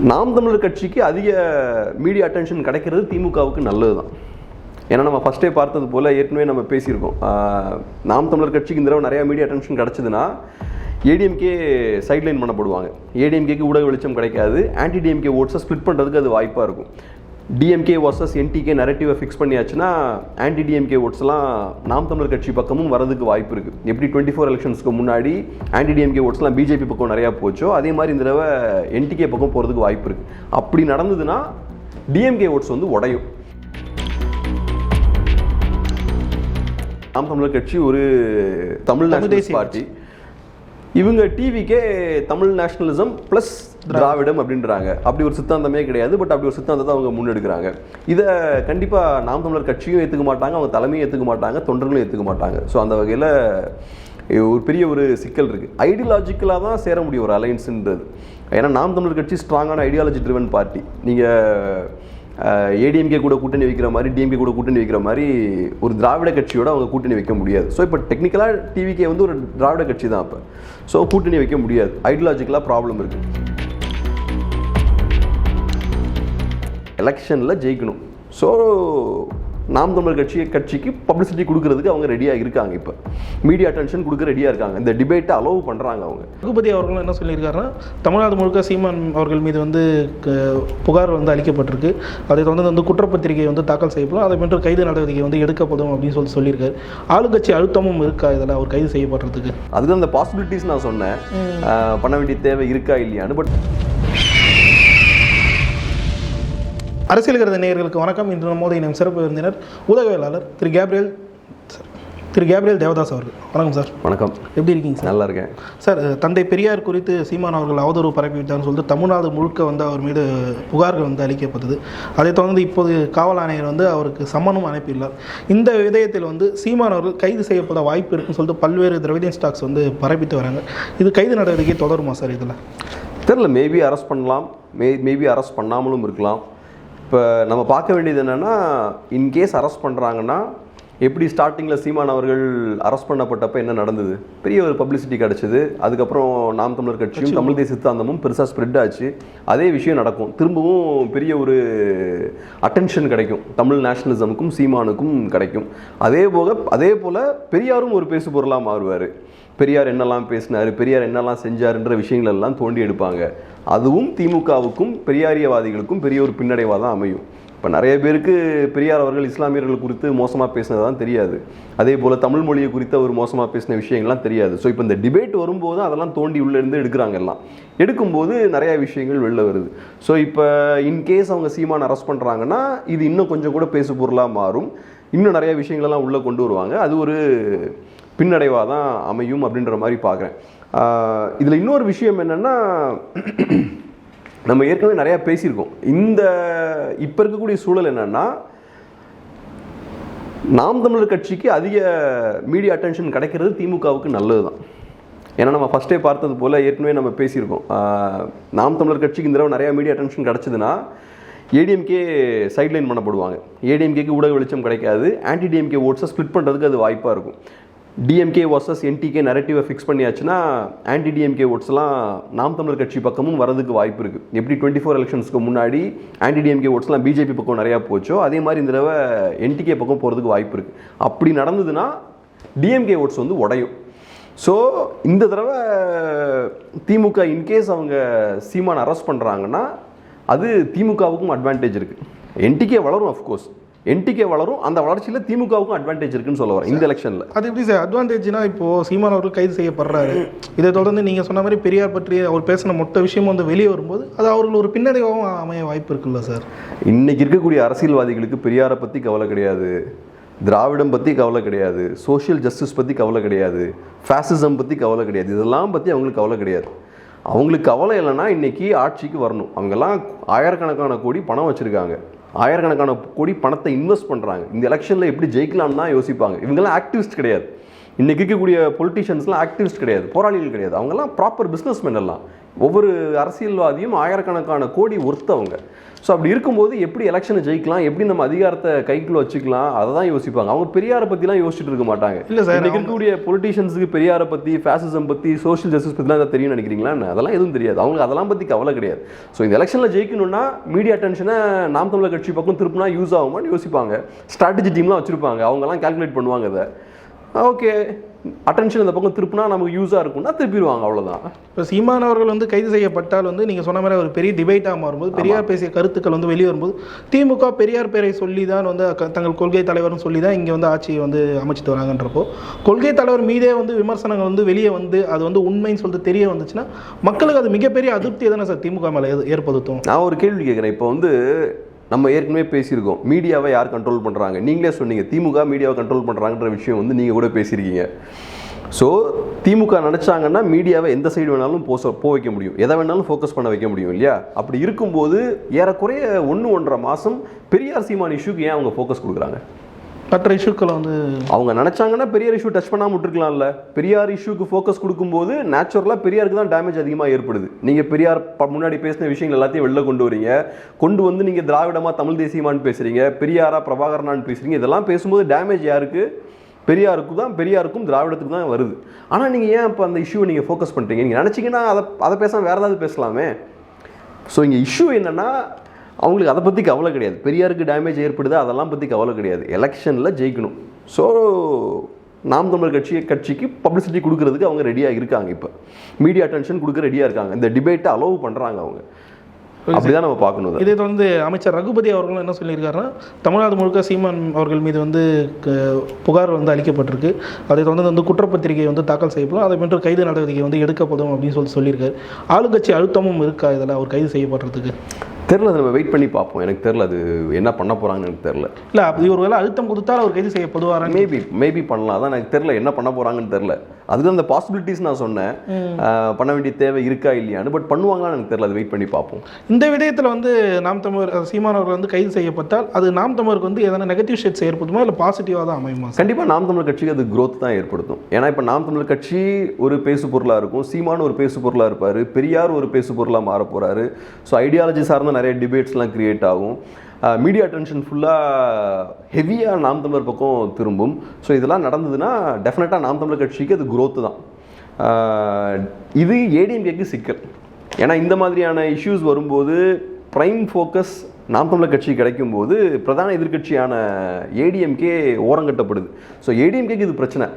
நாம் தமிழர் கட்சிக்கு அதிக மீடியா அட்டென்ஷன் கிடைக்கிறது திமுகவுக்கு நல்லது தான் ஏன்னா நம்ம ஃபஸ்ட்டே பார்த்தது போல் ஏற்கனவே நம்ம பேசியிருக்கோம். நாம் தமிழர் கட்சிக்கு இந்த தடவை நிறையா மீடியா அட்டென்ஷன் கிடச்சிதுன்னா ஏடிஎம்கே சைட்லைன் பண்ணப்படுவாங்க ஏடிஎம்கேக்கு ஊடக வெளிச்சம் கிடைக்காது. ஆன்டி டிஎம்கே ஓட்ஸை ஸ்ப்ளிட் பண்ணுறதுக்கு அது வாய்ப்பாக இருக்கும். டிஎம்கே வர்சஸ் என்டிகே நரேட்டிவை ஃபிக்ஸ் பண்ணியாச்சுன்னா ஆன்டி டிஎம்கே ஓட்ஸ்லாம் நாம் தமிழர் கட்சி பக்கமும் வரதுக்கு வாய்ப்பு இருக்குது எப்படி டுவெண்ட்டி ஃபோர் எலெக்ஷன்ஸ்க்கு முன்னாடி ஆன்டி டிஎம்கே ஓட்ஸ்லாம் பிஜேபி பக்கம் நிறையா போச்சோ அதே மாதிரி இந்த தடவை என்டிகே பக்கம் போகிறதுக்கு வாய்ப்பு இருக்குது அப்படி நடந்ததுன்னா டிஎம்கே ஓட்ஸ் வந்து உடையும். நாம் தமிழர் கட்சி ஒரு தமிழ் தமிழ் நேஷனலிஸ்ட் தேசிய பார்ட்டி இவங்க டிவிக்கே தமிழ் நேஷனலிசம் ப்ளஸ் திராவிடம் அப்படின்றாங்க. அப்படி ஒரு சித்தாந்தமே கிடையாது பட் அப்படி ஒரு சித்தாந்தத்தை அவங்க முன்னெடுக்கிறாங்க. இதை கண்டிப்பாக நாம் தமிழர் கட்சியும் ஏற்றுக்க மாட்டாங்க அவங்க தலைமையும் ஏற்றுக்க மாட்டாங்க தொண்டர்களும் ஏற்றுக்க மாட்டாங்க. ஸோ அந்த வகையில் ஒரு பெரிய ஒரு சிக்கல் இருக்குது ஐடியாலஜிக்கலாக தான் சேர முடியும் ஒரு அலைன்ஸுன்றது ஏன்னா நாம் தமிழர் கட்சி ஸ்ட்ராங்கான ஐடியாலஜி ட்ரிவன் பார்ட்டி நீங்கள் ஏடிஎம்கே கூட கூட்டணி வைக்கிற மாதிரி டிஎம்கே கூட கூட்டணி வைக்கிற மாதிரி ஒரு திராவிட கட்சியோட அவங்க கூட்டணி வைக்க முடியாது. ஸோ இப்போ டெக்னிக்கலாக டிவிகே வந்து ஒரு திராவிட கட்சி தான் அப்போ. ஸோ கூட்டணி வைக்க முடியாது. ஐடியாலஜிக்கலாக ப்ராப்ளம் இருக்குது எலெக்ஷனில் ஜெயிக்கணும். ஸோ நாம் தமிழர் கட்சி கட்சிக்கு பப்ளிசிட்டி கொடுக்கறதுக்கு அவங்க ரெடியாக இருக்காங்க இப்போ. மீடியா அட்டென்ஷன் கொடுக்க ரெடியாக இருக்காங்க. இந்த டிபேட்டை அலோவ் பண்ணுறாங்க அவங்க. ரகுபதி அவர்களும் என்ன சொல்லியிருக்காருன்னா தமிழ்நாடு முழுக்க சீமான் அவர்கள் மீது வந்து புகார் வந்து அளிக்கப்பட்டிருக்கு. அதை தொடர்ந்து வந்து குற்றப்பத்திரிகை வந்து தாக்கல் செய்யப்படும். அதை போன்ற கைது நடவடிக்கை வந்து எடுக்கப்படும் அப்படின்னு சொல்லி சொல்லியிருக்காரு. ஆளுங்கட்சி அழுத்தமும் இருக்கா இதில்? அவர் கைது செய்யப்படுறதுக்கு. அதுக்கு அந்த பாசிபிலிட்டிஸ் நான் சொன்னேன். பண்ண வேண்டிய தேவை இருக்கா இல்லையான்னு பட் அரசியல் கருத நேயர்களுக்கு வணக்கம். இன்று நம்மோடு இணையும் சிறப்பு விருந்தினர் ஊடகவியலாளர் திரு கேப்ரியல் திரு கேப்ரியல் தேவதாஸ் அவர்கள். வணக்கம் சார். வணக்கம். எப்படி இருக்கீங்க சார்? நல்லா இருக்கேன். சார் தந்தை பெரியார் குறித்து சீமான் அவர்கள் அவதூறு பரப்பிவிட்டார்னு சொல்லிட்டு தமிழ்நாடு முழுக்க வந்து அவர் மீது புகார்கள் வந்து அளிக்கப்பட்டது. அதைத் தொடர்ந்து இப்போது காவல் ஆணையர் வந்து அவருக்கு சம்மனும் அனுப்பியுள்ளார். இந்த விதயத்தில் வந்து சீமான் அவர்கள் கைது செய்யப்பட வாய்ப்பு இருக்குன்னு சொல்லிட்டு பல்வேறு திரவிடியன் ஸ்டாக்ஸ் வந்து பரப்பிட்டு வராங்க. இது கைது நடவடிக்கை தொடருமா சார் இதில்? தெரில மேபி அரெஸ்ட் பண்ணலாம். மே மேபி அரெஸ்ட் பண்ணாமலும் இருக்கலாம். இப்போ நம்ம பார்க்க வேண்டியது என்னென்னா இன்கேஸ் அரெஸ்ட் பண்ணுறாங்கன்னா எப்படி ஸ்டார்டிங்கில் சீமான் அவர்கள் அரெஸ்ட் பண்ணப்பட்டப்ப என்ன நடந்தது? பெரிய ஒரு பப்ளிசிட்டி கிடச்சிது. அதுக்கப்புறம் நாம் தமிழர் கட்சியும் தமிழ் தேசிய சித்தாந்தமும் பெருசாக ஸ்ப்ரெட் ஆச்சு. அதே விஷயம் நடக்கும். திரும்பவும் பெரிய ஒரு அட்டென்ஷன் கிடைக்கும். தமிழ் நேஷனலிசமுக்கும் சீமானுக்கும் கிடைக்கும். அதே போக அதே போல் பெரியாரும் ஒரு பேசு பொருளாக மாறுவார். பெரியார் என்னெல்லாம் பேசினார் பெரியார் என்னெல்லாம் செஞ்சாருன்ற விஷயங்கள் எல்லாம் தோண்டி எடுப்பாங்க. அதுவும் திமுகவுக்கும் பெரியாரியவாதிகளுக்கும் பெரிய ஒரு பின்னடைவாக தான் அமையும். இப்போ நிறைய பேருக்கு பெரியார் அவர்கள் இஸ்லாமியர்கள் குறித்து மோசமாக பேசினது தான் தெரியாது. அதே போல் தமிழ் மொழியை குறித்து அவர் மோசமாக பேசின விஷயங்கள்லாம் தெரியாது. ஸோ இப்போ இந்த டிபேட் வரும்போது அதெல்லாம் தோண்டி உள்ளேருந்து எடுக்கிறாங்க எல்லாம். எடுக்கும்போது நிறையா விஷயங்கள் வெளில வருது. ஸோ இப்போ இன்கேஸ் அவங்க சீமான் அரெஸ்ட் பண்ணுறாங்கன்னா இது இன்னும் கொஞ்சம் கூட பேசு பொருளாக மாறும். இன்னும் நிறைய விஷயங்களெல்லாம் உள்ளே கொண்டு வருவாங்க. அது ஒரு பின்னடைவாக தான் அமையும் அப்படின்ற மாதிரி பார்க்குறேன். இதில் இன்னொரு விஷயம் என்னென்னா நம்ம ஏற்கனவே நிறையா பேசியிருக்கோம். இந்த இப்போ இருக்கக்கூடிய சூழல் என்னென்னா நாம் தமிழர் கட்சிக்கு அதிக மீடியா அட்டென்ஷன் கிடைக்கிறது திமுகவுக்கு நல்லது தான் ஏன்னா நம்ம ஃபஸ்ட்டே பார்த்தது போல் ஏற்கனவே நம்ம பேசியிருக்கோம். நாம் தமிழர் கட்சிக்கு இந்த தடவை நிறையா மீடியா அட்டென்ஷன் கிடச்சிதுன்னா ஏடிஎம்கே சைட்லைன் பண்ணப்படுவாங்க ஏடிஎம்கேக்கு ஊடக வெளிச்சம் கிடைக்காது. ஆன்டி டிஎம்கே ஓட்ஸை ஸ்ப்ளிட் பண்ணுறதுக்கு அது வாய்ப்பாக இருக்கும். டிஎம்கே வர்சஸ் என்டிகே நரேட்டிவை ஃபிக்ஸ் பண்ணியாச்சுன்னா ஆன்டி டிஎம்கே ஓட்ஸ்லாம் நாம் தமிழர் கட்சி பக்கமும் வரதுக்கு வாய்ப்பு இருக்குது எப்படி டுவெண்ட்டி ஃபோர் எலெக்ஷன்ஸ்க்கு முன்னாடி ஆன்டி டிஎம்கே ஓட்ஸ்லாம் பிஜேபி பக்கம் நிறையா போச்சோ அதே மாதிரி இந்த தடவை என்டிகே பக்கம் போகிறதுக்கு வாய்ப்பு இருக்குது அப்படி நடந்ததுன்னா டிஎம்கே ஓட்ஸ் வந்து உடையும். ஸோ இந்த தடவை திமுக இன்கேஸ் அவங்க சீமான் அரெஸ்ட் பண்ணுறாங்கன்னா அது திமுகவுக்கும் அட்வான்டேஜ் இருக்குது என்டிகே வளரும் அஃப்கோர்ஸ் என்டிகே வளரும் அந்த வளர்ச்சியில் திமுகவுக்கும் அட்வான்டேஜ் இருக்குன்னு சொல்ல வரேன் இந்த எலெக்ஷனில் அது எப்படி சார் அட்வான்டேஜ்னா இப்போ சீமான் அவர்கள் கைது செய்யப்படுறாரு. இதை தொடர்ந்து நீங்கள் சொன்ன மாதிரி பெரியார் பற்றி அவர் பேசின மொத்த விஷயமும் வந்து வெளியே வரும்போது அது அவர்கள் ஒரு பின்னடைவாகவும் அமைய வாய்ப்பு இருக்குல்ல சார் இன்னைக்கு இருக்கக்கூடிய அரசியல்வாதிகளுக்கு பெரியாரை பற்றி கவலை கிடையாது. திராவிடம் பற்றி கவலை கிடையாது. சோஷியல் ஜஸ்டிஸ் பற்றி கவலை கிடையாது. ஃபேசிசம் பற்றி கவலை கிடையாது. இதெல்லாம் பற்றி அவங்களுக்கு கவலை கிடையாது. அவங்களுக்கு கவலை இல்லைன்னா இன்னைக்கு ஆட்சிக்கு வரணும். அவங்கெல்லாம் ஆயிரக்கணக்கான கோடி பணம் வச்சுருக்காங்க. ஆயிரக்கணக்கான கோடி பணத்தை இன்வெஸ்ட் பண்ணுறாங்க இந்த எலெக்ஷனில் எப்படி ஜெயிக்கலாம்னு தான் யோசிப்பாங்க. இவங்கெல்லாம் ஆக்டிவிஸ்ட் கிடையாது. இன்றைக்கி இருக்கக்கூடிய பொலிட்டிஷியன்ஸ்லாம் ஆக்டிவிஸ்ட் கிடையாது. போராளிகள் கிடையாது. அவங்கெல்லாம் ப்ராப்பர் பிஸ்னஸ்மேன் எல்லாம். ஒவ்வொரு அரசியல்வாதியும் ஆயிரக்கணக்கான கோடி ஒருத்தவங்க ஸோ அப்படி இருக்கும்போது எப்படி எலெக்ஷனை ஜெயிக்கலாம்? எப்படி நம்ம அதிகாரத்தை கைக்குள்ள வச்சுக்கலாம்? அதை தான் யோசிப்பாங்க. அவங்க பெரியாரை பற்றிலாம் யோசிச்சுட்டு இருக்க மாட்டாங்க. இல்ல சார், இருக்கக்கூடிய பொலிட்டீஷியன்ஸுக்கு பெரியாரை பற்றி ஃபேசிசம் பற்றி சோஷியல் ஜஸ்டிஸ் பற்றிலாம் தெரியும் நினைக்கிறீங்களா? அதெல்லாம் எதுவும் தெரியாது. அவங்களுக்கு அதெல்லாம் பற்றி கவலை கிடையாது. ஸோ இந்த எலெக்ஷனில் ஜெயிக்கணும்னா மீடியா அட்டென்ஷனை நாம் தமிழர் கட்சி பக்கம் திருப்பினா யூஸ் ஆகுமான்னு யோசிப்பாங்க. ஸ்ட்ராட்டஜி டீம்லாம் வச்சுருப்பாங்க. அவங்கெல்லாம் கால்குலேட் பண்ணுவாங்க அதை ஓகே. அட்டென்ஷன் இந்த பக்கம் திருப்பினா நமக்கு யூஸாக இருக்கும்னா திருப்பிடுவாங்க அவ்வளோதான் இப்போ சீமான் அவர்கள் வந்து கைது செய்யப்பட்டால் வந்து நீங்கள் சொன்ன மாதிரி ஒரு பெரிய டிபேட்டாக மாறும்போது பெரியார் பேசிய கருத்துக்கள் வந்து வெளியே வரும்போது திமுக பெரியார் பேரை சொல்லி தான் வந்து தங்கள் கொள்கை தலைவர்னு சொல்லி தான் இங்கே வந்து ஆட்சியை வந்து அமைச்சிட்டு வராங்கன்றப்போ கொள்கை தலைவர் மீதே வந்து விமர்சனங்கள் வந்து வெளியே வந்து அது வந்து உண்மைன்னு சொல்லிட்டு தெரிய வந்துச்சுன்னா மக்களுக்கு அது மிகப்பெரிய அதிருப்தியை தானே சார் திமுக மேலே ஏற்படுத்தும்? நான் ஒரு கேள்வி கேட்குறேன். இப்போ வந்து நம்ம ஏற்கனவே பேசியிருக்கோம். மீடியாவை யார் கண்ட்ரோல் பண்ணுறாங்க நீங்களே சொன்னீங்க. திமுக மீடியாவை கண்ட்ரோல் பண்ணுறாங்கன்ற விஷயம் வந்து நீங்கள் கூட பேசியிருக்கீங்க. ஸோ திமுக நினச்சாங்கன்னா மீடியாவை எந்த சைடு வேணாலும் போச போ வைக்க முடியும். எதை வேணாலும் ஃபோக்கஸ் பண்ண வைக்க முடியும் இல்லையா? அப்படி இருக்கும்போது ஏறக்குறைய ஒன்று ஒன்றரை மாதம் பெரியார் சீமான் இஷ்யூக்கு ஏன் அவங்க ஃபோக்கஸ் கொடுக்குறாங்க? மற்ற இஷ்யூக்களை வந்து அவங்க நினச்சாங்கன்னா பெரியார் இஷ்யூ டச் பண்ணாமல் விட்டுருக்கலாம்ல. பெரியார் இஷ்யூக்கு ஃபோக்கஸ் கொடுக்கும்போது நேச்சுரலாக பெரியாருக்கு தான் டேமேஜ் அதிகமாக ஏற்படுது. நீங்கள் பெரியார் முன்னாடி பேசின விஷயங்கள் எல்லாத்தையும் வெளில கொண்டு வரீங்க. கொண்டு வந்து நீங்கள் திராவிடமாக தமிழ் தேசியமான்னு பேசுகிறீங்க பெரியாரா பிரபாகரனான்னு பேசுகிறீங்க இதெல்லாம் பேசும்போது டேமேஜ் யாருக்கு? பெரியாருக்கு தான் பெரியாருக்கும் திராவிடத்துக்கு தான் வருது. ஆனால் நீங்கள் ஏன் இப்போ அந்த இஷ்யூவை நீங்கள் ஃபோக்கஸ் பண்ணுறீங்க நீங்கள் நினச்சிங்கன்னா அதை அதை பேசாமல் வேறு ஏதாவது பேசலாமே. ஸோ இங்கே இஷ்யூ என்னென்னா அவங்களுக்கு அதை பற்றி கவலை கிடையாது. பெரியாருக்கு டேமேஜ் ஏற்படுது? அதெல்லாம் பற்றி கவலை கிடையாது. எலெக்ஷனில் ஜெயிக்கணும். ஸோ நாம் தமிழர் கட்சி கட்சிக்கு பப்ளிசிட்டி கொடுக்கறதுக்கு அவங்க ரெடியாக இருக்காங்க இப்போ. மீடியா அட்டென்ஷன் கொடுக்க ரெடியாக இருக்காங்க. இந்த டிபேட்டை அலோவ் பண்ணுறாங்க அவங்க. அப்படிதான் நம்ம பார்க்கணும். இதை. தொடர்ந்து அமைச்சர் ரகுபதி அவர்களும் என்ன சொல்லியிருக்காருன்னா தமிழ்நாடு முழுக்க சீமான் அவர்கள் மீது வந்து புகார் வந்து அளிக்கப்பட்டிருக்கு. அதை தொடர்ந்து வந்து குற்றப்பத்திரிகை வந்து தாக்கல் செய்யப்படும். அதை போன்று கைது நடவடிக்கை வந்து எடுக்கப்படும் அப்படின்னு சொல்லி சொல்லியிருக்காரு. ஆளுங்கட்சி அழுத்தமும் இருக்கா? இதில் அவர் கைது செய்யப்படுறதுக்கு? தெரில அதை நம்ம வெயிட் பண்ணி பார்ப்போம். எனக்கு தெரில அது என்ன பண்ண போகிறாங்கன்னு எனக்கு தெரில இல்லை அப்படி ஒரு வேளை அழுத்தம் கொடுத்தால் அவர் கைது செய்யப்படுவாரான்னு மேபி மேபி பண்ணலாம். அதான் எனக்கு தெரில என்ன பண்ண போகிறாங்கன்னு தெரில அதுக்கு அந்த பாசிபிலிட்டிஸ் நான் சொன்னேன். பண்ண வேண்டிய தேவை இருக்கா இல்லையான்னு பட் பண்ணுவாங்களான்னு எனக்கு தெரில அது வெயிட் பண்ணி பார்ப்போம். இந்த விடயத்தில் வந்து நாம் தமிழர் சீமான் அவர்கள் வந்து கைது செய்யப்பட்டால் அது நாம் தமிழருக்கு வந்து எதனா நெகட்டிவ் ஷேட்ஸ் ஏற்படுமா இல்லை பாசிட்டிவாக தான் அமையுமா கண்டிப்பாக நாம் தமிழர் கட்சிக்கு அது growth தான் ஏற்படுத்தும். ஏன்னா இப்போ நாம் தமிழர் கட்சி ஒரு பேசு பொருளாக இருக்கும் சீமான் ஒரு பேசு பொருளாக இருப்பார் பெரியார் ஒரு பேசு பொருளாக மாற போகிறாரு ஸோ ஐடியாலஜி சார்ந்த நிறைய டிபேட்ஸ்லாம் கிரியேட் ஆகும். மீடியா அட்டென்ஷன் ஃபுல்லாக ஹெவியாக நாம் தமிழர் பக்கம் திரும்பும். ஸோ இதெல்லாம் நடந்ததுன்னா டெஃபினட்டாக நாம் தமிழர் கட்சிக்கு அது குரோத்து தான். இது ஏடிஎம்கேக்கு சிக்கல். ஏன்னா இந்த மாதிரியான இஷ்யூஸ் வரும்போது ப்ரைம் ஃபோக்கஸ் நாம் தமிழர் கட்சி கிடைக்கும் போது பிரதான எதிர்க்கட்சியான ஏடிஎம்கே ஓரங்கட்டப்படுது. ஸோ ஏடிஎம்கேக்கு இது பிரச்சனை.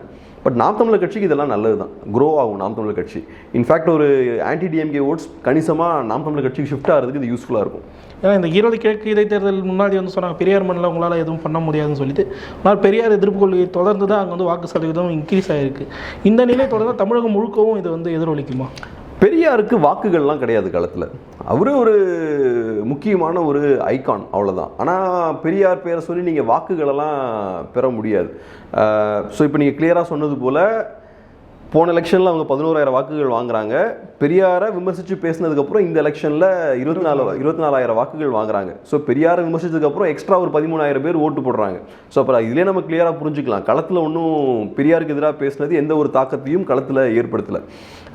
பட் நாம் தமிழர் கட்சிக்கு இதெல்லாம் நல்லது தான் க்ரோ ஆகும் நாம் தமிழர் கட்சி. இன்ஃபேக்ட் ஒரு ஆன்டி டிஎம்கே ஓட்ஸ் கணிசமாக நாம் தமிழர் கட்சிக்கு ஷிஃப்ட் ஆகிறதுக்கு இது யூஸ்ஃபுல்லாக இருக்கும். ஏன்னா இந்த ஈரோடு கிழக்கு இடைத்தேர்தல் முன்னாடி வந்து சொன்னாங்க பெரியார் மண்ணில் உங்களால் எதுவும் பண்ண முடியாதுன்னு சொல்லிட்டு. ஆனால் பெரியார் எதிர்ப்பு கொள்கையை தொடர்ந்து தான் அங்கே வந்து வாக்கு சதவீதம் இன்க்ரீஸ் ஆகிருக்கு இந்த நிலை தொடர்ந்து தமிழகம் முழுக்கவும் இது வந்து எதிரொலிக்குமா? பெரியாருக்கு வாக்குகள்லாம் கிடையாது காலத்தில். அவர் ஒரு முக்கியமான ஒரு ஐக்கான் அவ்வளோதான் ஆனால் பெரியார் பேரை சொல்லி நீங்கள் வாக்குகளெல்லாம் பெற முடியாது. ஸோ இப்போ நீங்கள் கிளியராக சொன்னது போல் போன எலெக்ஷனில் அவங்க பதினோராயிரம் வாக்குகள் வாங்குறாங்க. பெரியாரை விமர்சித்து பேசினதுக்கப்புறம் இந்த எலெக்ஷனில் இருபத்தி நாலு இருபத்தி நாலாயிரம் வாக்குகள் வாங்குறாங்க. ஸோ பெரியாரை விமர்சித்ததுக்கப்புறம் எக்ஸ்ட்ரா ஒரு பதிமூணாயிரம் பேர் ஓட்டு போடுறாங்க. ஸோ அப்புறம் இதிலே நம்ம கிளியராக புரிஞ்சுக்கலாம். களத்தில் ஒன்றும் பெரியாருக்கு எதிராக பேசினது எந்த ஒரு தாக்கத்தையும் களத்தில் ஏற்படுத்தலை.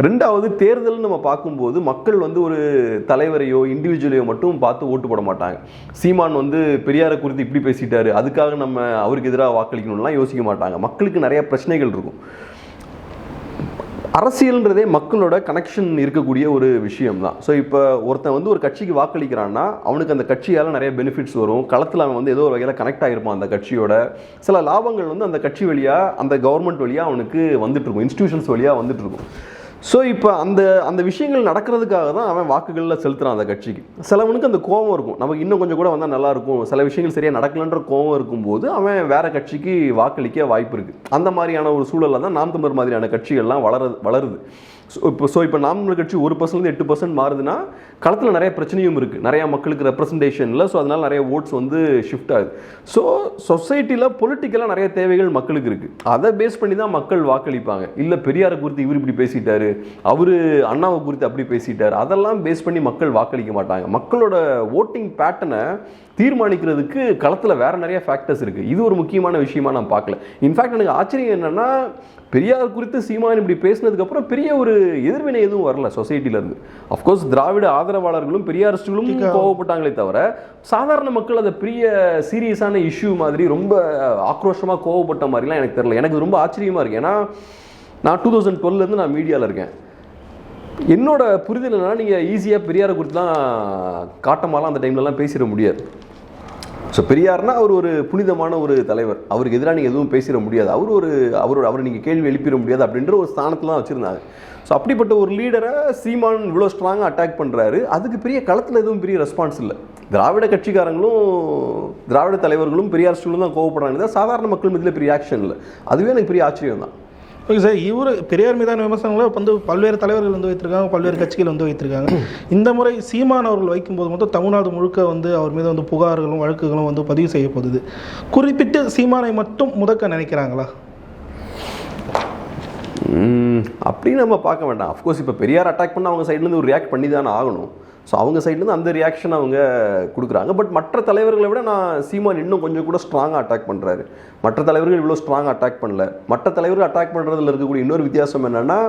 ரெண்டாவது தேர்தல் நம்ம பார்க்கும்போது மக்கள் வந்து ஒரு தலைவரையோ இண்டிவிஜுவலையோ மட்டும் பார்த்து ஓட்டு போட மாட்டாங்க. சீமான் வந்து பெரியாரை குறித்து இப்படி பேசிட்டாரு. அதுக்காக நம்ம அவருக்கு எதிராக வாக்களிக்கணும்லாம் யோசிக்க மாட்டாங்க. மக்களுக்கு நிறைய பிரச்சனைகள் இருக்கும். அரசியல்ன்றதே மக்களோட கனெக்ஷன் இருக்கக்கூடிய ஒரு விஷயம் தான் ஸோ இப்போ ஒருத்தன் வந்து ஒரு கட்சிக்கு வாக்களிக்கிறான்னா அவனுக்கு அந்த கட்சியால் நிறைய பெனிஃபிட்ஸ் வரும். களத்தில் அவன் வந்து ஏதோ ஒரு வகையில் கனெக்ட் ஆகிருப்பான் அந்த கட்சியோட. சில லாபங்கள் வந்து அந்த கட்சி வழியாக அந்த கவர்மெண்ட் வழியாக அவனுக்கு வந்துட்டுருக்கும். இன்ஸ்டியூஷன்ஸ் வழியாக வந்துட்டு இருக்கும் ஸோ இப்போ அந்த அந்த விஷயங்கள் நடக்கிறதுக்காக தான் அவன் வாக்குகளில் செலுத்துகிறான் அந்த கட்சிக்கு. சிலவனுக்கு அந்த கோவம் இருக்கும். நமக்கு இன்னும் கொஞ்சம் கூட வந்தால் நல்லாயிருக்கும் சில விஷயங்கள் சரியாக நடக்கலன்ற கோவம் இருக்கும்போது அவன் வேறு கட்சிக்கு வாக்களிக்க வாய்ப்பு இருக்குது அந்த மாதிரியான ஒரு சூழலில் தான் நாம் தமிழர் மாதிரியான கட்சிகள்லாம் வளருது வளருது. ஸோ இப்போ ஸோ இப்போ நாம் கட்சி ஒரு பர்சன்ட்லேருந்து எட்டு பர்சன்ட் மாறுதுன்னா களத்தில் நிறைய பிரச்சனையும் இருக்குது நிறையா மக்களுக்கு ரெப்ரசன்டேஷனில் ஸோ அதனால் நிறைய ஓட்ஸ் வந்து ஷிஃப்ட் ஆகுது. ஸோ சொசைட்டியில் பொலிட்டிக்கலாக நிறைய தேவைகள் மக்களுக்கு இருக்குது அதை பேஸ் பண்ணி தான் மக்கள் வாக்களிப்பாங்க. இல்லை பெரியாரை குறித்து இவர் இப்படி பேசிட்டாரு அவர் அண்ணாவை குறித்து அப்படி பேசிட்டார் அதெல்லாம் பேஸ் பண்ணி மக்கள் வாக்களிக்க மாட்டாங்க. மக்களோட ஓட்டிங் பேட்டர்னை தீர்மானிக்கிறதுக்கு களத்தில் வேற நிறைய ஃபேக்டர்ஸ் இருக்குது இது ஒரு முக்கியமான விஷயமா நான் பார்க்கல. இன்ஃபேக்ட் எனக்கு ஆச்சரியம் என்னன்னா பெரியார் குறித்து சீமான் இப்படி பேசினதுக்கப்புறம் பெரிய ஒரு எதிர்வினை எதுவும் வரல சொசைட்டில இருந்து. அஃப்கோர்ஸ் திராவிட ஆதரவாளர்களும் பெரியாரிஸ்டுகளும் கோவப்பட்டாங்களே தவிர சாதாரண மக்கள் அதை பெரிய சீரியஸான இஷ்யூ மாதிரி ரொம்ப ஆக்ரோஷமா கோவப்பட்ட மாதிரிலாம் எனக்கு தெரியல. எனக்கு ரொம்ப ஆச்சரியமா இருக்கு. ஏன்னா நான் டூ தௌசண்ட் டுவெல்லேருந்து நான் மீடியாவில் இருக்கேன். என்னோட புரிதல் நீங்கள் ஈஸியாக பெரியாரை குறித்துலாம் காட்டமாலாம் அந்த டைம்லலாம் பேசிட முடியாது. ஸோ பெரியார்னா அவர் ஒரு புனிதமான ஒரு தலைவர். அவருக்கு எதிராக நீங்கள் எதுவும் பேசிட முடியாது. அவர் ஒரு அவரோட அவரை நீங்கள் கேள்வி எழுப்பிட முடியாது அப்படின்ற ஒரு ஸ்தானத்தில் தான் வச்சுருந்தாங்க ஸோ அப்படிப்பட்ட ஒரு லீடரை சீமான் இவ்வளோ ஸ்ட்ராங்காக அட்டாக் பண்ணுறாரு அதுக்கு பெரிய களத்தில் எதுவும் பெரிய ரெஸ்பான்ஸ் இல்லை. திராவிட கட்சிக்காரங்களும் திராவிட தலைவர்களும் பெரியார் ஸ்டூலும் தான் கோவப்படுறாங்க. சாதாரண மக்கள் மத்தியில் பெரிய ஆக்ஷன் இல்லை. அதுவே எனக்கு பெரிய ஆச்சரியம் தான் ஓகே சார் இவர் பெரியார் மீதான விமர்சனங்களை வந்து பல்வேறு தலைவர்கள் வந்து வைத்திருக்காங்க பல்வேறு கட்சிகள் வந்து வைத்திருக்காங்க. இந்த முறை சீமான் அவர்கள் வைக்கும்போது மட்டும் தமிழ்நாடு முழுக்க வந்து அவர் மீது வந்து புகார்களும் வழக்குகளும் வந்து பதிவு செய்யப்படுது குறிப்பிட்டு சீமானை மட்டும் முதக்க நினைக்கிறாங்களா? அப்படின்னு நம்ம பார்க்க வேண்டாம். அஃப்கோர்ஸ் இப்போ பெரியார் அட்டாக் பண்ண அவங்க சைட்லேருந்து ஒரு ரியாக்ட் பண்ணி தானே ஆகணும். ஸோ அவங்க சைட்லேருந்து அந்த ரியாக்ஷன் அவங்க கொடுக்குறாங்க. பட் மற்ற தலைவர்களை விட நான் சீமான் இன்னும் கொஞ்சம் கூட ஸ்ட்ராங்காக அட்டாக் பண்ணுறாரு மற்ற தலைவர்கள் இவ்வளோ ஸ்ட்ராங்காக அட்டாக் பண்ணல. மற்ற தலைவர்கள் அட்டாக் பண்ணுறதுல இருக்கக்கூடிய இன்னொரு வித்தியாசம் என்னென்னா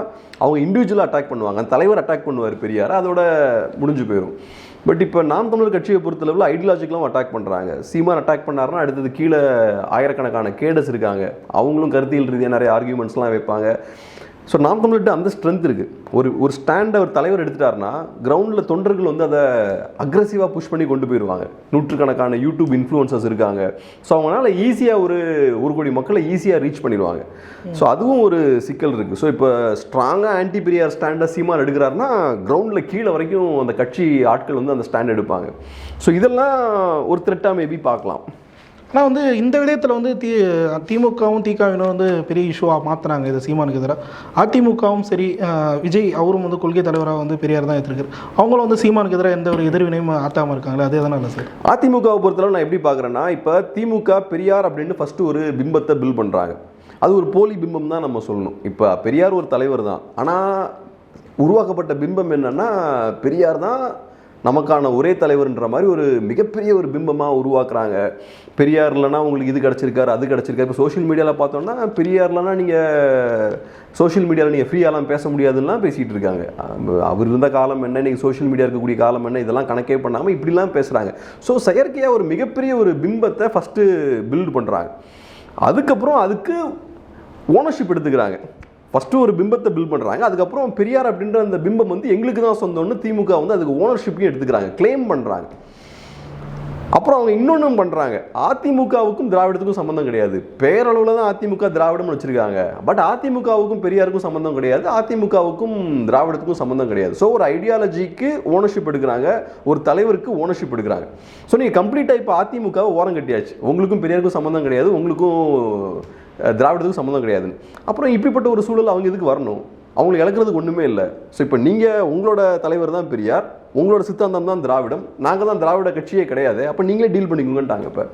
அவங்க இண்டிவிஜுவலாக அட்டாக் பண்ணுவாங்க. அந்த தலைவர் அட்டாக் பண்ணுவார் பெரியார். அதோட முடிஞ்சு போயிடும் பட் இப்போ நாம் தமிழர் கட்சியை பொறுத்தளவில் ஐடியாலஜிக்கெலாம் அட்டாக் பண்ணுறாங்க சீமான் அட்டாக் பண்ணாருன்னா அடுத்தது கீழே ஆயிரக்கணக்கான கேடஸ் இருக்காங்க. அவங்களும் கருத்தியல் ரீதியாக நிறைய ஆர்கியூமெண்ட்ஸ்லாம் வைப்பாங்க. ஸோ நாம் தமிழர்கிட்ட அந்த ஸ்ட்ரென்த் இருக்குது ஒரு ஒரு ஸ்டாண்டை ஒரு தலைவர் எடுத்துட்டாருன்னா கிரவுண்டில் தொண்டர்கள் வந்து அதை அக்ரஸிவாக புஷ் பண்ணி கொண்டு போயிடுவாங்க நூற்றுக்கணக்கான யூடியூப் இன்ஃப்ளூயன்சர்ஸ் இருக்காங்க. ஸோ அவங்களால ஈஸியாக ஒரு ஒரு கோடி மக்களை ஈஸியாக ரீச் பண்ணிடுவாங்க. ஸோ அதுவும் ஒரு சிக்கல் இருக்குது ஸோ இப்போ ஸ்ட்ராங்காக ஆன்டி பெரியார் ஸ்டாண்டை சீமான் எடுக்கிறாருன்னா கிரவுண்டில் கீழே வரைக்கும் அந்த கட்சி ஆட்கள் வந்து அந்த ஸ்டாண்ட் எடுப்பாங்க. ஸோ இதெல்லாம் ஒரு த்ரெட்டாக மேபி பார்க்கலாம். ஆனால் வந்து இந்த விடயத்தில் வந்து தி திமுகவும் திகாவினும் வந்து பெரிய இஷ்யூவாக மாற்றினாங்க இது சீமானுக்கு எதிராக அதிமுகவும் சரி விஜய் அவரும் வந்து கொள்கை தலைவராக வந்து பெரியார் தான் எடுத்திருக்காரு. அவங்களும் வந்து சீமானுக்கு எதிராக எந்த ஒரு எதிர்வினையும் ஆத்தாமல் இருக்காங்களே? அது எதனால சார்? அதிமுகவை பொறுத்தளவு நான் எப்படி பார்க்குறேன்னா இப்போ திமுக பெரியார் அப்படின்னு ஃபஸ்ட்டு ஒரு பிம்பத்தை பில் பண்ணுறாங்க அது ஒரு போலி பிம்பம் தான் நம்ம சொல்லணும். இப்போ பெரியார் ஒரு தலைவர் தான். ஆனால் உருவாக்கப்பட்ட பிம்பம் என்னென்னா பெரியார் தான் நமக்கான ஒரே தலைவர்ன்ற மாதிரி ஒரு மிகப்பெரிய ஒரு பிம்பமாக உருவாக்குறாங்க. பெரியார் இல்லைனா உங்களுக்கு இது கிடச்சிருக்காரு அது கிடச்சிருக்காரு. இப்போ சோஷியல் மீடியாவில் பார்த்தோம்னா பெரியார் இல்லைனா நீங்கள் சோஷியல் மீடியாவில் நீங்கள் ஃப்ரீயாலாம் பேச முடியாதுலாம் பேசிகிட்டு இருக்காங்க. அவர் இருந்த காலம் என்ன இன்றைக்கி சோஷியல் மீடியா இருக்கக்கூடிய காலம் என்ன இதெல்லாம் கணக்கே பண்ணாமல் இப்படிலாம் பேசுகிறாங்க ஸோ செயற்கையாக ஒரு மிகப்பெரிய ஒரு பிம்பத்தை ஃபஸ்ட்டு பில்ட் பண்ணுறாங்க அதுக்கப்புறம் அதுக்கு ஓனர்ஷிப் எடுத்துக்கிறாங்க. ஃபஸ்ட்டு ஒரு பிம்பத்தை பில்ட் பண்ணுறாங்க அதுக்கப்புறம் பெரியார் அப்படின்ற அந்த பிம்பம் வந்து எங்களுக்கு தான் சொந்தம்னு திமுக வந்து அதுக்கு ஓனர்ஷிப்பையும் எடுத்துக்கிறாங்க. கிளைம் பண்ணுறாங்க அப்புறம் அவங்க இன்னொன்றும் பண்ணுறாங்க அதிமுகவுக்கும் திராவிடத்துக்கும் சம்மந்தம் கிடையாது. பேரளவில் தான் அதிமுக திராவிடம்னு வச்சுருக்காங்க. பட் அதிமுகவுக்கும் பெரியாருக்கும் சம்மந்தம் கிடையாது. அதிமுகவுக்கும் திராவிடத்துக்கும் சம்மந்தம் கிடையாது. ஸோ ஒரு ஐடியாலஜிக்கு ஓனர்ஷிப் எடுக்கிறாங்க. ஒரு தலைவருக்கு ஓனர்ஷிப் எடுக்கிறாங்க. ஸோ நீங்கள் கம்ப்ளீட்டாக இப்போ அதிமுகவை ஓரம் கட்டியாச்சு. உங்களுக்கும் பெரியாருக்கும் சம்மந்தம் கிடையாது. உங்களுக்கும் அஹ், திராவிடத்துக்கும் சம்மந்தம் கிடையாது அப்புறம் இப்படிப்பட்ட ஒரு சூழல் அவங்க இதுக்கு வரணும்? அவங்களுக்கு இழக்கிறதுக்கு ஒன்றுமே இல்லை. ஸோ இப்போ நீங்கள் உங்களோட தலைவர் தான் பெரியார். உங்களோட சித்தாந்தம் தான் திராவிடம். நாங்கள் தான் திராவிட கட்சியே கிடையாது. அப்போ நீங்களே டீல் பண்ணிக்கோங்கன்ட்டாங்க இப்போ.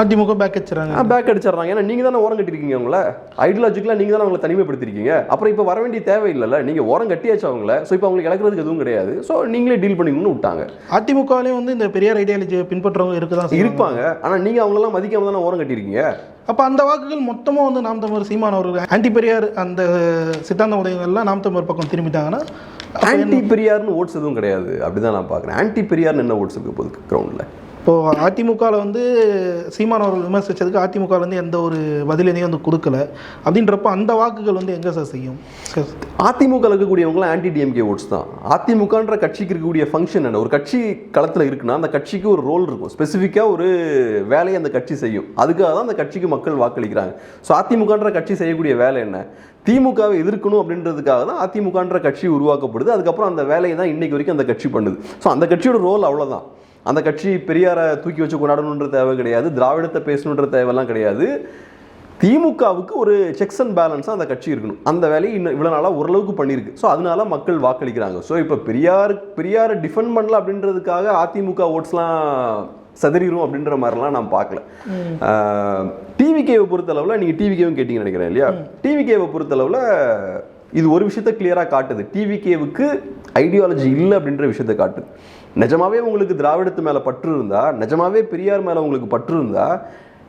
அதிமுக பேக் வச்சுறாங்க பேக் அடிச்சிடுறாங்க. ஏன்னா நீங்கள் தானே ஓரம் கட்டிருக்கீங்க அவங்கள? ஐடியாலஜிக்கலாக நீங்கள் தானே அவங்களை தனிமைப்படுத்திருக்கீங்க. அப்புறம் இப்போ வர வேண்டிய தேவை இல்லைல்ல நீங்கள் ஓரம் கட்டியாச்சு அவங்கள. ஸோ இப்போ அவங்களுக்கு இழக்கிறதுக்கு எதுவும் கிடையாது. ஸோ நீங்களே டீல் பண்ணிக்கணும்னு விட்டாங்க. அதிமுகவிலையும் வந்து இந்த பெரியார் ஐடியாலஜியை பின்பற்றவங்க இருக்க தான் இருப்பாங்க. ஆனால் நீங்கள் அவங்களெல்லாம் மதிக்காம தானே ஓரம் கட்டியிருக்கீங்க? அப்போ அந்த வாக்குகள் மொத்தமாக வந்து நாம் தமிழர் சீமான் அவர்கள் ஆன்டி பெரியார் அந்த சித்தாந்த உதயங்கள்லாம் நாம் தமிழர் பக்கம் திரும்பிட்டாங்கன்னா ஆன்டி பெரியார்னு ஓட்ஸ் எதுவும் கிடையாது. அப்படிதான் நான் பார்க்குறேன். ஆன்டி பெரியார்னு என்ன ஓட்ஸ் இருக்கு போகுது கிரவுண்டில் இப்போ அதிமுகவில் வந்து சீமான் அவர்கள் விமர்சித்ததுக்கு அதிமுகவில் வந்து எந்த ஒரு பதிலையும் வந்து கொடுக்கல. அப்படின்றப்ப அந்த வாக்குகள் வந்து எங்கே சார் செய்யும்? அதிமுக இருக்கக்கூடியவங்களாம் ஆன்டி டிஎம்கே ஓட்ஸ் தான். அதிமுகன்ற கட்சிக்கு இருக்கக்கூடிய ஃபங்க்ஷன் என்ன? ஒரு கட்சி களத்தில் இருக்குன்னா அந்த கட்சிக்கு ஒரு ரோல் இருக்கும். ஸ்பெசிஃபிக்காக ஒரு வேலையை அந்த கட்சி செய்யும். அதுக்காக தான் அந்த கட்சிக்கு மக்கள் வாக்களிக்கிறாங்க. ஸோ அதிமுகன்ற கட்சி செய்யக்கூடிய வேலை என்ன? திமுகவை எதிர்க்கணும் அப்படின்றதுக்காக தான் அதிமுகன்ற கட்சி உருவாக்கப்படுது. அதுக்கப்புறம் அந்த வேலையை தான் இன்னைக்கு வரைக்கும் அந்த கட்சி பண்ணுது. ஸோ அந்த கட்சியோட ரோல் அவ்வளோதான் அந்த கட்சி பெரியாரை தூக்கி வச்சு கொண்டாடணுன்ற தேவை கிடையாது. திராவிடத்தை பேசணுன்ற தேவையெல்லாம் கிடையாது. திமுகவுக்கு ஒரு செக்ஸ் அண்ட் பேலன்ஸாக அந்த கட்சி இருக்கணும். அந்த வேலையை இன்னும் இவ்வளோ நாளாக ஓரளவுக்கு பண்ணியிருக்கு. ஸோ அதனால மக்கள் வாக்களிக்கிறாங்க. ஸோ இப்போ பெரியார் பெரியாரை டிஃபெண்ட் பண்ணல அப்படின்றதுக்காக அதிமுக ஓட்ஸ்லாம் சதறிடும் அப்படின்ற மாதிரிலாம் நான் பார்க்கல. டிவிகேவை பொறுத்தளவில் நீங்கள் டிவிகேவும் கேட்டீங்கன்னு நினைக்கிறேன் இல்லையா? டிவிகேவை பொறுத்தளவில் இது ஒரு விஷயத்த கிளியராக காட்டுது. டிவிகேவுக்கு ஐடியாலஜி இல்லை அப்படின்ற விஷயத்தை காட்டு. நிஜமாவே உங்களுக்கு திராவிடத்து மேலே பற்று இருந்தா நிஜமாவே பெரியார் மேலே உங்களுக்கு பற்று இருந்தா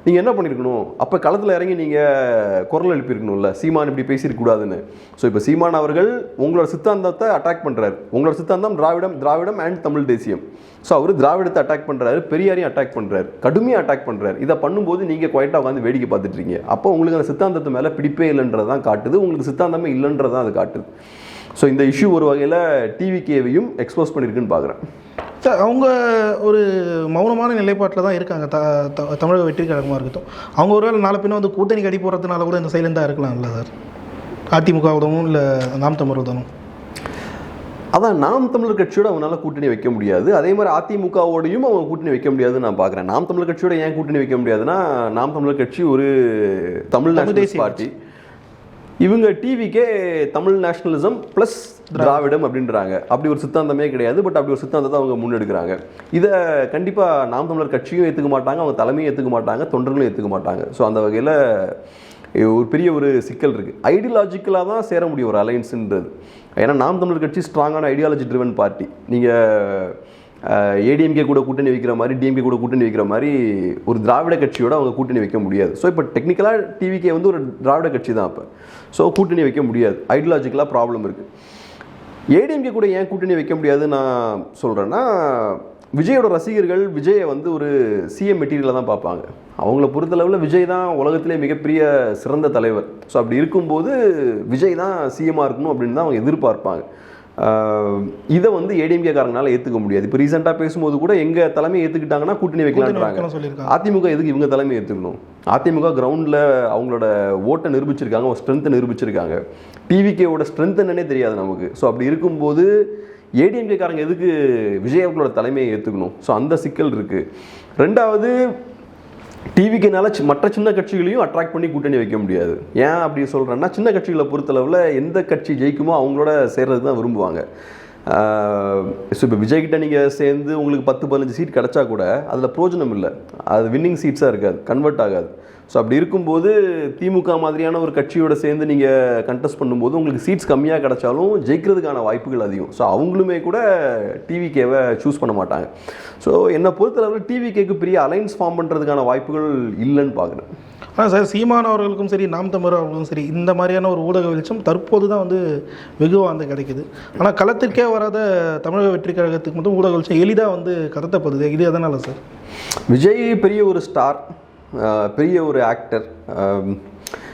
நீங்கள் என்ன பண்ணியிருக்கணும் அப்போ களத்தில் இறங்கி நீங்கள் குரல் எழுப்பியிருக்கணும்ல சீமான் இப்படி பேசியிருக்க கூடாதுன்னு. ஸோ இப்போ சீமான் அவர்கள் உங்களோட சித்தாந்தத்தை அட்டாக் பண்ணுறாரு உங்களோட சித்தாந்தம் திராவிடம் திராவிடம் அண்ட் தமிழ் தேசியம். ஸோ அவர் திராவிடத்தை அட்டாக் பண்ணுறாரு பெரியாரையும் அட்டாக் பண்ணுறாரு கடுமையாக அட்டாக் பண்ணுறாரு இதை பண்ணும்போது நீங்கள் குவைட்டாக உட்காந்து வேடிக்கை பார்த்துட்டு இருக்கீங்க அப்போ உங்களுக்கு அந்த சித்தாந்தத்து மேலே பிடிப்பே இல்லைன்றதான் காட்டுது. உங்களுக்கு சித்தாந்தமே இல்லைன்றதான் அது காட்டுது. ஸோ இந்த இஷ்யூ ஒரு வகையில் டிவிகேவையும் எக்ஸ்போஸ் பண்ணியிருக்குன்னு பார்க்குறேன் சார் அவங்க ஒரு மௌனமான நிலைப்பாட்டில் தான் இருக்காங்க. த தமிழக வெற்றி கழகமாக இருக்கட்டும். அவங்க ஒருவேளை நாளை பின்ன வந்து கூட்டணி கடி போகிறதுனால கூட இந்த சைலண்டாக இருக்கலாம்ல சார்? அதிமுக உதவும் இல்லை நாம் தமிழ் உதவும் அதான் நாம் தமிழர் கட்சியோட அவனால கூட்டணி வைக்க முடியாது. அதே மாதிரி அதிமுகவோடையும் அவங்க கூட்டணி வைக்க முடியாதுன்னு நான் பார்க்குறேன் நாம் தமிழர் கட்சியோட ஏன் கூட்டணி வைக்க முடியாதுன்னா நாம் தமிழர் கட்சி ஒரு தமிழ் தேசிய பார்ட்டி இவங்க டிவிக்கே தமிழ் நேஷனலிசம் ப்ளஸ் திராவிடம் அப்படின்றாங்க. அப்படி ஒரு சித்தாந்தமே கிடையாது பட் அப்படி ஒரு சித்தாந்தத்தை அவங்க முன்னெடுக்கிறாங்க. இதை கண்டிப்பாக நாம் தமிழர் கட்சியும் ஏற்றுக்க மாட்டாங்க அவங்க தலைமையும் ஏற்றுக்க மாட்டாங்க தொண்டர்களும் ஏற்றுக்க மாட்டாங்க. ஸோ அந்த வகையில் ஒரு பெரிய ஒரு சிக்கல் இருக்குது ஐடியாலஜிக்கலாக தான் சேர முடியும் ஒரு அலைன்ஸுன்றது ஏன்னா நாம் தமிழர் கட்சி ஸ்ட்ராங்கான ஐடியாலஜி ட்ரிவன் பார்ட்டி நீங்கள் ஏடிஎம்கே கூட கூட்டணி வைக்கிற மாதிரி டிஎம்கே கூட கூட்டணி வைக்கிற மாதிரி ஒரு திராவிட கட்சியோட அவங்க கூட்டணி வைக்க முடியாது. ஸோ இப்போ டெக்னிக்கலாக டிவிகே வந்து ஒரு திராவிட கட்சி தான் அப்போ. ஸோ கூட்டணி வைக்க முடியாது. ஐடியாலஜிக்கலாக ப்ராப்ளம் இருக்குது ஏடிஎம்கே கூட ஏன் கூட்டணி வைக்க முடியாது? நான் சொல்கிறேன்னா விஜயோட ரசிகர்கள் விஜயை வந்து ஒரு சிஎம் மெட்டீரியலாக தான் பார்ப்பாங்க. அவங்கள பொறுத்தளவில் விஜய் தான் உலகத்திலே மிகப்பெரிய சிறந்த தலைவர். ஸோ அப்படி இருக்கும்போது விஜய் தான் சிஎம்மாக இருக்கணும் அப்படின்னு தான் அவங்க எதிர்பார்ப்பாங்க. இதை வந்து ஏடிஎம்கே காரங்களால ஏற்றுக்க முடியாது. இப்போ ரீசெண்டாக பேசும்போது கூட எங்கள் தலைமை ஏற்றுக்கிட்டாங்கன்னா கூட்டணி வைக்கலான்றாங்க. அதிமுக எதுக்கு இவங்க தலைமை ஏற்றுக்கணும் அதிமுக கிரவுண்டில் அவங்களோட ஓட்டை நிரூபிச்சிருக்காங்க ஒரு ஸ்ட்ரென்த்தை நிரூபிச்சிருக்காங்க. டிவிகேவோட ஸ்ட்ரென்த் என்னன்னே தெரியாது நமக்கு. ஸோ அப்படி இருக்கும்போது ஏடிஎம்கே காரங்க எதுக்கு விஜய் அவர்களோட தலைமையை ஏற்றுக்கணும் ஸோ அந்த சிக்கல் இருக்குது ரெண்டாவது டிவிக்குனால மற்ற சின்ன கட்சிகளையும் அட்ராக்ட் பண்ணி கூட்டணி வைக்க முடியாது. ஏன் அப்படி சொல்கிறேன்னா சின்ன கட்சிகளை பொறுத்தளவில் எந்த கட்சி ஜெயிக்குமோ அவங்களோட சேர்றது தான் விரும்புவாங்க. ஸோ இப்போ விஜய்கிட்ட நீங்கள் சேர்ந்து உங்களுக்கு பத்து பதினஞ்சு சீட் கிடச்சா கூட அதில் பிரோஜனம் இல்லை. அது வின்னிங் சீட்ஸாக இருக்காது கன்வெர்ட் ஆகாது. ஸோ அப்படி இருக்கும்போது திமுக மாதிரியான ஒரு கட்சியோட சேர்ந்து நீங்கள் கண்டெஸ்ட் பண்ணும்போது உங்களுக்கு சீட்ஸ் கம்மியாக கிடைச்சாலும் ஜெயிக்கிறதுக்கான வாய்ப்புகள் அதிகம். ஸோ அவங்களுமே கூட டிவிகேவை சூஸ் பண்ண மாட்டாங்க. ஸோ என்னை பொறுத்தளவில் டிவிகேக்கு பெரிய அலைன்ஸ் ஃபார்ம் பண்ணுறதுக்கான வாய்ப்புகள் இல்லைன்னு பார்க்குறேன். ஆனால் சார் சீமான் அவர்களுக்கும் சரி நாம் தமிழர் அவர்களுக்கும் சரி இந்த மாதிரியான ஒரு ஊடக வெளிச்சம் தற்போது தான் வந்து வெகுவாக வந்து கிடைக்குது. ஆனால் களத்திற்கே வராத தமிழக வெற்றி கழகத்துக்கு மட்டும் ஊடக வெளிச்சம் எளிதாக வந்து கடத்தப்படுது இது எதனால் சார்? விஜய் பெரிய ஒரு ஸ்டார் பெரிய ஒரு ஆக்டர்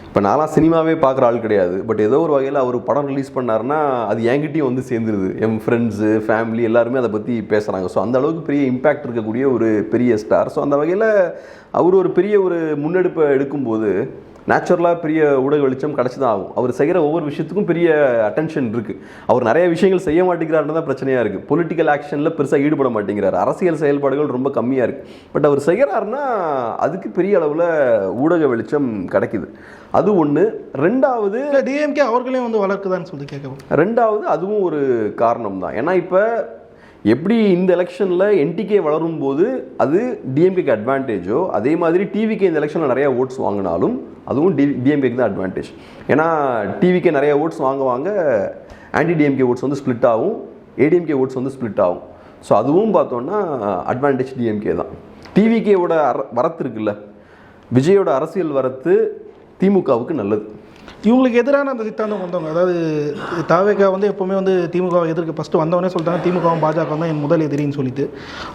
இப்போ நான்லாம் சினிமாவே பார்க்குற ஆள் கிடையாது. பட் ஏதோ ஒரு வகையில் அவர் படம் ரிலீஸ் பண்ணாருன்னா அது என்கிட்டையும் வந்து சேர்ந்துருது. என் ஃப்ரெண்ட்ஸு ஃபேமிலி எல்லாருமே அதை பற்றி பேசுகிறாங்க ஸோ அந்த அளவுக்கு பெரிய இம்பேக்ட் இருக்கக்கூடிய ஒரு பெரிய ஸ்டார் ஸோ அந்த வகையில் அவர் ஒரு பெரிய ஒரு முன்னெடுப்பை எடுக்கும்போது நேச்சுரலாக பெரிய ஊடக வெளிச்சம் கிடச்சி தான் ஆகும். அவர் செய்கிற ஒவ்வொரு விஷயத்துக்கும் பெரிய அட்டென்ஷன் இருக்குது அவர் நிறைய விஷயங்கள் செய்ய மாட்டேங்கிறாருன்னு தான் பிரச்சனையாக இருக்குது பொலிட்டிக்கல் ஆக்ஷனில் பெருசாக ஈடுபட மாட்டேங்கிறார். அரசியல் செயல்பாடுகள் ரொம்ப கம்மியாக இருக்குது பட் அவர் செய்கிறாருன்னா அதுக்கு பெரிய அளவில் ஊடக வெளிச்சம் கிடைக்குது. அது ஒன்று ரெண்டாவது டிஎம்கே அவர்களையும் வந்து வளர்க்குதான்னு சொல்லி கேட்க ரெண்டாவது அதுவும் ஒரு காரணம் தான் ஏன்னா இப்போ எப்படி இந்த எலெக்ஷனில் என்டிகே வளரும் போது அது டிஎம்கேக்கு அட்வான்டேஜோ அதே மாதிரி டிவிக்கு இந்த எலெக்ஷனில் நிறையா ஓட்ஸ் வாங்கினாலும் அதுவும் டி டிஎம்கேக்கு தான் அட்வான்டேஜ் ஏன்னா டிவிக்கே நிறைய ஓட்ஸ் வாங்குவாங்க ஆன்டி டிஎம்கே ஓட்ஸ் வந்து ஸ்ப்ளிட் ஆகும் ஏடிஎம்கே ஓட்ஸ் வந்து ஸ்ப்ளிட் ஆகும். ஸோ அதுவும் பார்த்தோன்னா அட்வான்டேஜ் டிஎம்கே தான். டிவிகேவோட அர வரத்து இருக்குல்ல? விஜயோட அரசியல் வரத்து திமுகவுக்கு நல்லது. இவங்களுக்கு எதிரான அந்த சித்தாந்தம் வந்தவங்க அதாவது தாவேக்கா வந்து எப்போவுமே வந்து திமுக எதிர்க்க ஃபஸ்ட்டு வந்தவொடனே சொல்லிட்டாங்க திமுகவும் பாஜக தான் என் முதல் எதிரின்னு சொல்லிட்டு.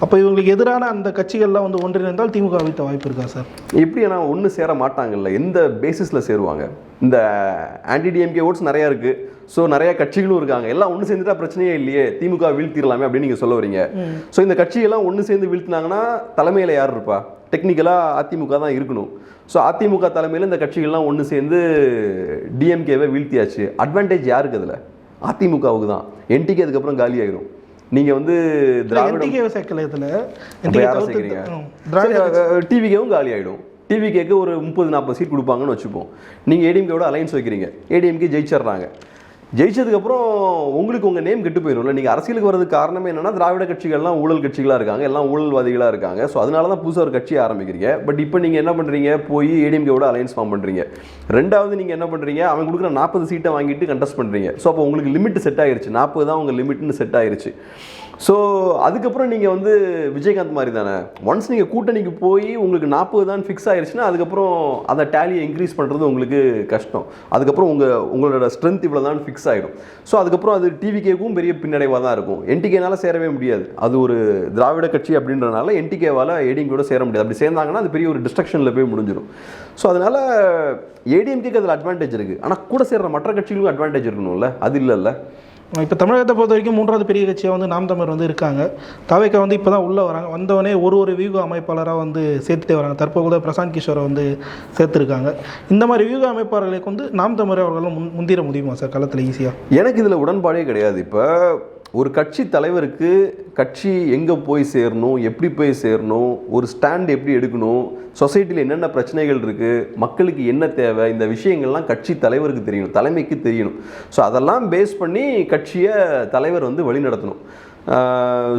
அப்போ இவங்களுக்கு எதிரான அந்த கட்சிகள்லாம் வந்து ஒன்றிணைந்தால் திமுக வீழ்த்த வாய்ப்பு இருக்கா சார்? எப்படி ஆனால் ஒன்று சேர மாட்டாங்கல்ல எந்த பேசிஸில் சேருவாங்க? இந்த ஆன்டி டிஎம்கே ஓட்ஸ் நிறையா இருக்குது ஸோ நிறைய கட்சிகளும் இருக்காங்க. எல்லாம் ஒன்று சேர்ந்துட்டா பிரச்சனையே இல்லையே. திமுக வீழ்த்திடலாமே அப்படின்னு நீங்கள் சொல்ல வரீங்க. ஸோ இந்த கட்சியெல்லாம் ஒன்று சேர்ந்து வீழ்த்தினாங்கன்னா தலைமையில் யார் இருப்பா? டெக்னிக்கலாக அதிமுக தான் இருக்கணும். ஸோ அதிமுக தலைமையில் இந்த கட்சிகள்லாம் ஒன்று சேர்ந்து டிஎம்கேவை வீழ்த்தியாச்சு. அட்வான்டேஜ் யாருக்கு அதில்? அதிமுகவுக்கு தான். என்டிகே அதுக்கப்புறம் காலி ஆயிரும். நீங்கள் வந்து திராவிட டிவிகேவும் காலி ஆகிடும் டிவிகேக்கு ஒரு முப்பது நாற்பது சீட் கொடுப்பாங்கன்னு வச்சுப்போம். நீங்கள் ஏடிஎம்கேவோட அலைன்ஸ் வைக்கிறீங்க. ஏடிஎம்கே ஜெயிச்சிடுறாங்க. ஜெயிச்சதுக்கப்புறம் உங்களுக்கு உங்கள் நேம் கெட்டு போயிடும்ல நீங்கள் அரசியலுக்கு வரதுக்கு காரணமே என்னன்னா திராவிட கட்சிகள்லாம் ஊழல் கட்சிகளாக இருக்காங்க எல்லாம் ஊழல்வாதிகளாக இருக்காங்க. ஸோ அதனால தான் புதுசாக ஒரு கட்சியை ஆரம்பிக்கிறீங்க. பட் இப்போ நீங்கள் என்ன பண்ணுறீங்க போய் ஏடிஎம்கேவோட அலையன்ஸ் ஃபார்ம் பண்ணுறீங்க ரெண்டாவது நீங்கள் என்ன பண்ணுறீங்க அவன் கொடுக்குற நாற்பது சீட்டை வாங்கிட்டு கண்டெஸ்ட் பண்ணுறீங்க ஸோ அப்போ உங்களுக்கு லிமிட் செட் ஆயிருச்சு. நாற்பது தான் உங்கள் லிமிட்னு செட் ஆயிருச்சு. ஸோ அதுக்கப்புறம் நீங்கள் வந்து விஜயகாந்த் மாதிரி தானே ஒன்ஸ் நீங்கள் கூட்டணிக்கு போய் உங்களுக்கு நாற்பது தான் ஃபிக்ஸ் ஆயிருச்சுன்னா அதுக்கப்புறம் அதை டேலியை இன்க்ரீஸ் பண்ணுறது உங்களுக்கு கஷ்டம். அதுக்கப்புறம் உங்கள் உங்களோட ஸ்ட்ரென்த் இவ்வளோ தான் ஃபிக்ஸ் ஆகிடும் ஸோ அதுக்கப்புறம் அது டிவிகேக்கும் பெரிய பின்னடைவாக தான் இருக்கும். என்டிகேனால சேரவே முடியாது. அது ஒரு திராவிட கட்சி அப்படின்றனால என்டிகேவால் ஏடிஎம்கேட சேர முடியாது. அப்படி சேர்ந்தாங்கன்னா அது பெரிய ஒரு டிஸ்ட்ரக்ஷனில் போய் முடிஞ்சிடும். ஸோ அதனால் ஏடிஎம்கேக்கு அதில் அட்வான்டேஜ் இருக்குது ஆனால் கூட சேர்கிற மற்ற கட்சிகளுக்கும் அட்வான்டேஜ் இருக்கணும்ல? அது இல்லைல்ல. இப்போ தமிழகத்தை பொறுத்த வரைக்கும் மூன்றாவது பெரிய கட்சியாக வந்து நாம் தமிழர் வந்து இருக்காங்க. தவைக்கா வந்து இப்போ தான் உள்ளே வராங்க. வந்தவொடனே ஒரு ஒரு வியூக அமைப்பாளராக வந்து சேர்த்துட்டே வராங்க. தற்போது கூட பிரசாந்த் கிஷோரை வந்து சேர்த்துருக்காங்க. இந்த மாதிரி வியூக அமைப்பாளர்களுக்கு வந்து நாம் தமிழர் அவர்களும் முன் முந்திர முடியுமா சார்? களத்தில் ஈஸியாக எனக்கு இதில் உடன்பாடே கிடையாது. இப்போ ஒரு கட்சி தலைவருக்கு கட்சி எங்கே போய் சேரணும் எப்படி போய் சேரணும் ஒரு ஸ்டாண்ட் எப்படி எடுக்கணும் சொசைட்டியில் என்னென்ன பிரச்சனைகள் இருக்குது மக்களுக்கு என்ன தேவை இந்த விஷயங்கள்லாம் கட்சி தலைவருக்கு தெரியணும் தலைமைக்கு தெரியணும். ஸோ அதெல்லாம் பேஸ் பண்ணி கட்சியை தலைவர் வந்து வழிநடத்தணும்.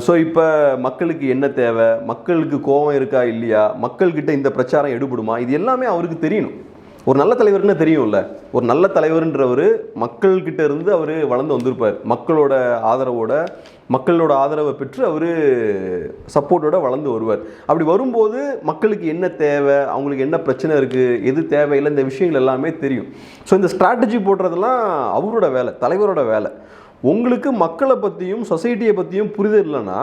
ஸோ இப்போ மக்களுக்கு என்ன தேவை மக்களுக்கு கோபம் இருக்கா இல்லையா மக்கள்கிட்ட இந்த பிரச்சாரம் எடுபடுமா இது எல்லாமே அவருக்கு தெரியணும். ஒரு நல்ல தலைவர்னு தெரியும்ல. ஒரு நல்ல தலைவர்ன்றவர் மக்கள்கிட்ட இருந்து அவர் வளர்ந்து வந்திருப்பார். மக்களோட ஆதரவோட மக்களோட ஆதரவை பெற்று அவர் சப்போர்ட்டோட வளர்ந்து வருவார். அப்படி வரும்போது மக்களுக்கு என்ன தேவை அவங்களுக்கு என்ன பிரச்சனை இருக்குது எது தேவையில்லை இந்த விஷயங்கள் எல்லாமே தெரியும். ஸோ இந்த ஸ்ட்ராட்டஜி போடுறதெல்லாம் அவரோட வேலை தலைவரோட வேலை. உங்களுக்கு மக்களை பற்றியும் சொசைட்டியை பற்றியும் புரிதல் இல்லைன்னா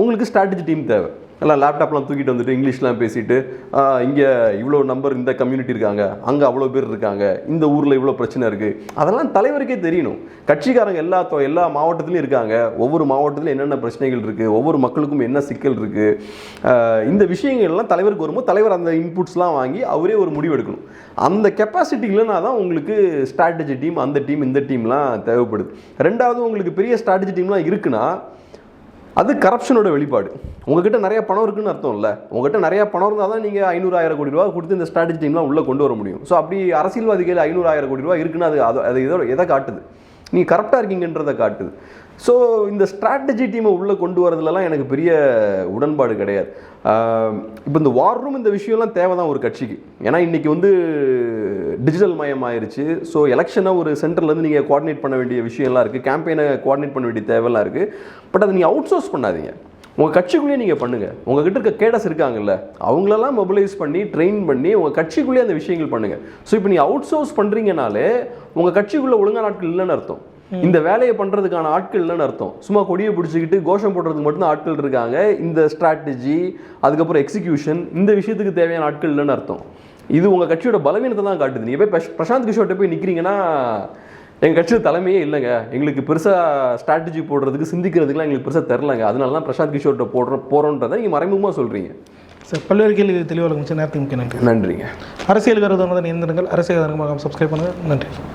உங்களுக்கு ஸ்ட்ராட்டஜி டீம் தேவை. எல்லாம் லேப்டாப்லாம் தூக்கிட்டு வந்துட்டு இங்கிலீஷ்லாம் பேசிட்டு இங்கே இவ்வளோ நம்பர் இந்த கம்யூனிட்டி இருக்காங்க அங்கே அவ்வளோ பேர் இருக்காங்க இந்த ஊரில் இவ்வளோ பிரச்சனை இருக்குது அதெல்லாம் தலைவருக்கே தெரியணும். கட்சிக்காரங்க எல்லா எல்லா மாவட்டத்துலையும் இருக்காங்க. ஒவ்வொரு மாவட்டத்திலும் என்னென்ன பிரச்சனைகள் இருக்குது ஒவ்வொரு மக்களுக்கும் என்ன சிக்கல் இருக்குது இந்த விஷயங்கள்லாம் தலைவருக்கு வரும்போது தலைவர் அந்த இன்புட்ஸ்லாம் வாங்கி அவரே ஒரு முடிவு எடுக்கணும். அந்த கெப்பாசிட்டி இல்லைனா தான் உங்களுக்கு ஸ்ட்ராட்டஜி டீம் அந்த டீம் இந்த டீம்லாம் தேவைப்படுது. ரெண்டாவது உங்களுக்கு பெரிய ஸ்ட்ராட்டஜி டீம்லாம் இருக்குன்னா அது கரப்ஷனோட வெளிப்பாடு. உங்ககிட்ட நிறைய பணம் இருக்குன்னு அர்த்தம் இல்லை உங்ககிட்ட நிறைய பணம் இருந்தால் தான் நீங்கள் ஐநூறு ஆயிரம் கோடி ரூபா கொடுத்து இந்த ஸ்ட்ராட்டஜி டீம்லாம் உள்ளே கொண்டு வர முடியும். ஸோ அப்படி அரசியல்வாதிகள் ஐநூறு ஆயிரம் கோடி ரூபா இருக்குன்னு அது அது அது இதோட எதை காட்டுது? நீங்கள் கரெக்டாக இருக்கீங்கன்றதை காட்டுது. ஸோ இந்த ஸ்ட்ராட்டஜி டீமை உள்ளே கொண்டு வரதுலலாம் எனக்கு பெரிய உடன்பாடு கிடையாது. இப்போ இந்த வார் ரூம் இந்த விஷயம்லாம் தேவை தான் ஒரு கட்சிக்கு. ஏன்னா இன்றைக்கி வந்து டிஜிட்டல் மயம் ஆயிருச்சு ஸோ எலெக்ஷனை ஒரு சென்டர்லேருந்து நீங்கள் கோஆர்டினேட் பண்ண வேண்டிய விஷயம்லாம் இருக்குது கேம்பெயினை கோஆர்டினேட் பண்ண வேண்டிய தேவைலாம் இருக்குது பட் அதை நீங்கள் அவுட் சோர்ஸ் பண்ணாதீங்க. உங்கள் கட்சிக்குள்ளேயே நீங்கள் பண்ணுங்கள் உங்ககிட்ட இருக்க கேடஸ் இருக்காங்கல்ல அவங்களெல்லாம் மொபிலைஸ் பண்ணி ட்ரெயின் பண்ணி உங்கள் கட்சிக்குள்ளேயே அந்த விஷயங்கள் பண்ணுங்கள் ஸோ இப்போ நீங்கள் அவுட் சோர்ஸ் பண்ணுறீங்கனாலே உங்கள் கட்சிக்குள்ளே ஒழுங்காக நாட்கள் இல்லைன்னு அர்த்தம். இந்த வேலையை பண்ணுறதுக்கான ஆட்கள் இல்லைன்னு அர்த்தம். சும்மா கொடியை பிடிச்சிக்கிட்டு கோஷம் போடுறதுக்கு மட்டும்தான் ஆட்கள் இருக்காங்க. இந்த ஸ்ட்ராட்டஜி அதுக்கப்புறம் எக்ஸிகியூஷன் இந்த விஷயத்துக்கு தேவையான ஆட்கள் இல்லைன்னு அர்த்தம். இது உங்கள் கட்சியோட பலவீனத்தை தான் காட்டுது. நீங்கள் போய் பிரசாந்த் கிஷோர்ட்ட போய் நிற்கிறீங்கன்னா எங்கள் கட்சியில் தலைமையே இல்லைங்க. எங்களுக்கு பெருசாக ஸ்ட்ராட்டஜி போடுறதுக்கு சிந்திக்கிறதுக்குலாம் எங்களுக்கு பெருசாக தெரிலங்க அதனால தான் பிரசாந்த் கிஷோர்ட்ட போடுற போகிறோன்றதை நீங்கள் மறைமுகமாக சொல்கிறீங்க சார் பல்வேறு கேள்வி தெளிவாக முடிச்சு நேரத்துக்கு முக்கிய நன்றி. நன்றிங்க. அரசியல் கருத்து வந்து இணைந்திருங்கள் அரசியல் சப்ஸ்கிரைப் பண்ணுங்கள் நன்றி.